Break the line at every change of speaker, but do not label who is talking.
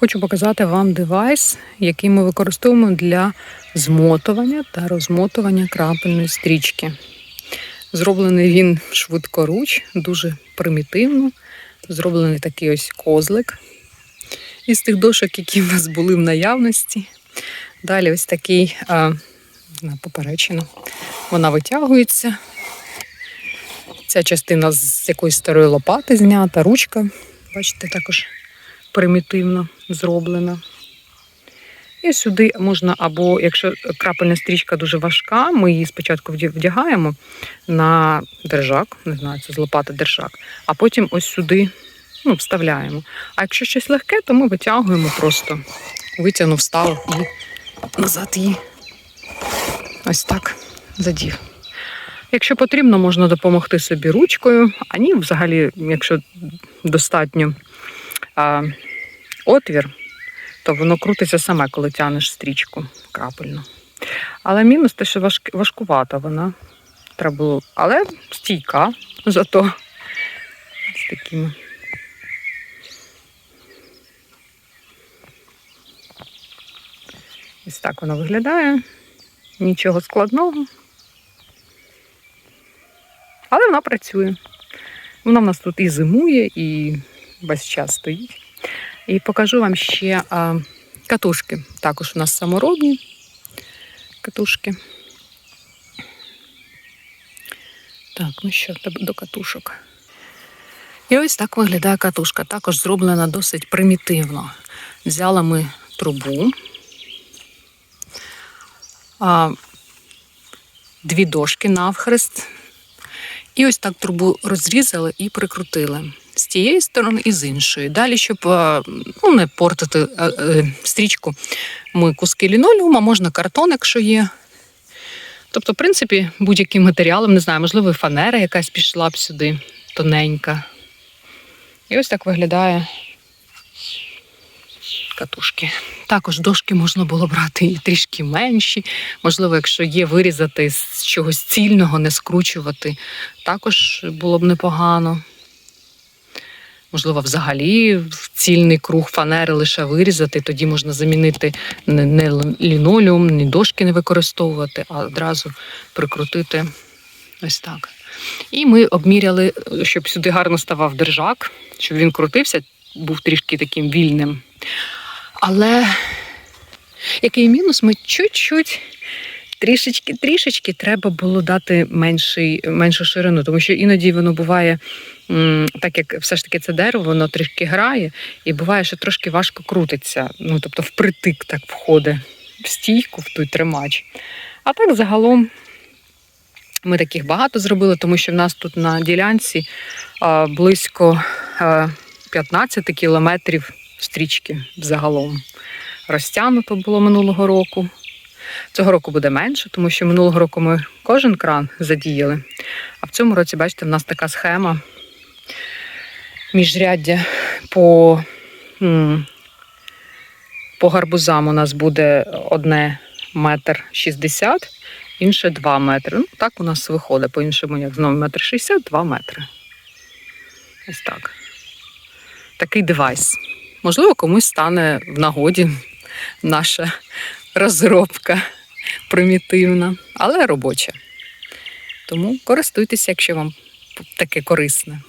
Хочу показати вам девайс, який ми використовуємо для змотування та розмотування крапельної стрічки. Зроблений він швидкоруч, дуже примітивно. Зроблений такий ось козлик із тих дошок, які в нас були в наявності. Далі ось такий а, поперечину. Вона витягується. Ця частина з якоїсь старої лопати знята, ручка, бачите, також примітивно зроблена. І сюди можна, або якщо крапельна стрічка дуже важка, ми її спочатку вдягаємо на держак, не знаю, це з лопати держак, а потім ось сюди ну, вставляємо. А якщо щось легке, то ми витягуємо просто, витягнув, вставив і назад її ось так задів. Якщо потрібно, можна допомогти собі ручкою, а ні, взагалі, якщо достатньо отвір, то воно крутиться саме, коли тянеш стрічку крапельну. Але мінус те, що важк, важкувата вона. Треба було, але стійка зато з такими. Ось так вона виглядає. Нічого складного. Але вона працює. Вона в нас тут і зимує, і весь час стоїть. І покажу вам ще катушки. Також у нас саморобні катушки. Так, ну що до- катушок. І ось так виглядає катушка. Також зроблена досить примітивно. Взяли ми трубу, дві дошки навхрест. І ось так трубу розрізали і прикрутили з тієї сторони і з іншої. Далі, щоб е, ну, не портити е, е, стрічку, ми куски лінолеума, можна картон, якщо є. Тобто, в принципі, будь-яким матеріалом, не знаю, можливо, фанера якась пішла б сюди, тоненька. І ось так виглядає катушки. Також дошки можна було брати і трішки менші. Можливо, якщо є вирізати з чогось цільного, не скручувати, також було б непогано. Можливо, взагалі цільний круг фанери лише вирізати, тоді можна замінити не, лінолеум, ні дошки не використовувати, а одразу прикрутити ось так. І ми обміряли, щоб сюди гарно ставав держак, щоб він крутився, був трішки таким вільним. Але який мінус, ми чуть-чуть. Трішечки, трішечки треба було дати менший, меншу ширину, тому що іноді воно буває, так як все ж таки це дерево, воно трішки грає, і буває, що трошки важко крутиться. Ну, тобто впритик так входить в стійку, в той тримач. А так загалом ми таких багато зробили, тому що в нас тут на ділянці близько а, 15 кілометрів стрічки загалом. Розтягнуто було минулого року. Цього року буде менше, тому що минулого року ми кожен кран задіяли. А в цьому році, бачите, в нас така схема міжряддя по, по гарбузам у нас буде одне метр шістдесят, інше 2 метри. Ну, так у нас виходить, по-іншому, як знову метр шістдесят, 2 метри. Ось так. Такий девайс. Можливо, комусь стане в нагоді наша розробка примітивна, але робоча. Тому користуйтеся, якщо вам таке корисне.